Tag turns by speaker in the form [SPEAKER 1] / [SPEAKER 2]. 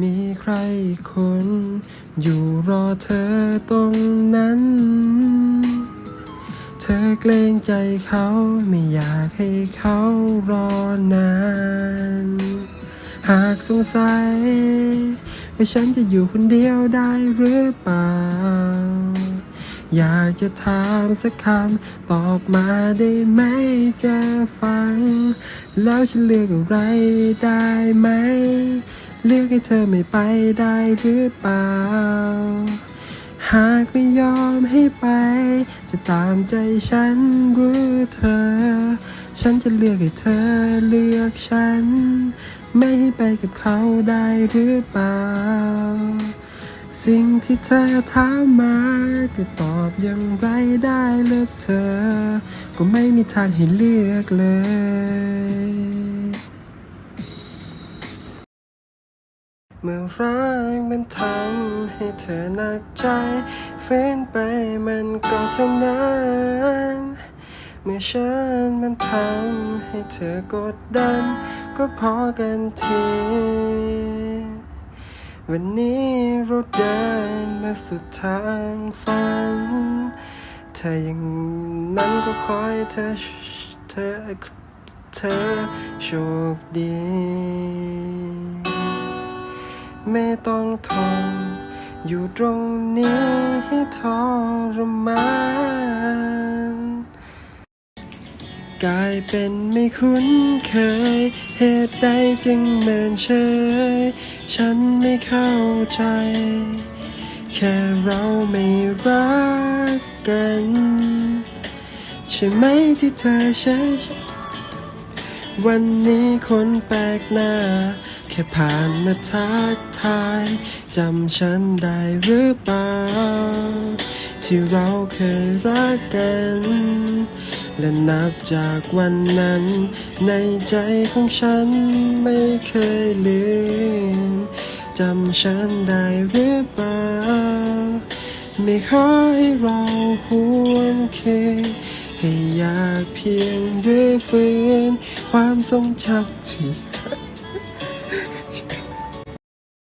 [SPEAKER 1] มีใครคนอยู่รอเธอตรงนั้น เธอเกรงใจเขาไม่อยากให้เขารอนาน หากสงสัยว่าฉันจะอยู่คนเดียวได้หรือเปล่า อยากจะถามสักคำตอบมาได้ไหมจะฟัง แล้วฉันเลือกอะไรได้ไหม เลือกให้เธอไม่ไปได้หรือเปล่า หากไม่ยอมให้ไป จะตามใจฉันหรือเธอ ฉันจะเลือกให้เธอเลือกฉัน ไม่ให้ไปกับเขาได้หรือเปล่า สิ่งที่เธอถามมาจะตอบอย่างไรได้เลือกเธอ ก็ไม่มีทางให้เลือกเลย มื่อรักมันทำให้เธอหนักใจฝืนไปมันก็เท่านั้นเมื่อฉันมันทำให้เธอกดดัน ก็พอกันทีวันนี้เราเดินมาสุดทางฝันเธออย่างนั้นก็ขอให้เธอเธอเธอโชคดี ไม่ต้องทนอยู่ตรงนี้ให้ทรมานกลายเป็นไม่คุ้นเคย เหตุใดจึงเหมินเฉยฉันไม่เข้าใจ แค่เราไม่รักกัน ใช่ไหมที่เธอใช้ วันนี้คนแปลกหน้า แค่ผ่านมาทักทายจำฉันได้หรือเปล่า ที่เราเคยรักกัน และนับจากวันนั้น ในใจของฉันไม่เคยลืมจำฉันได้หรือเปล่า ไม่ขอให้เราหวนคืนให้อยากเพียงรื้อฟื้นความทรงจำที่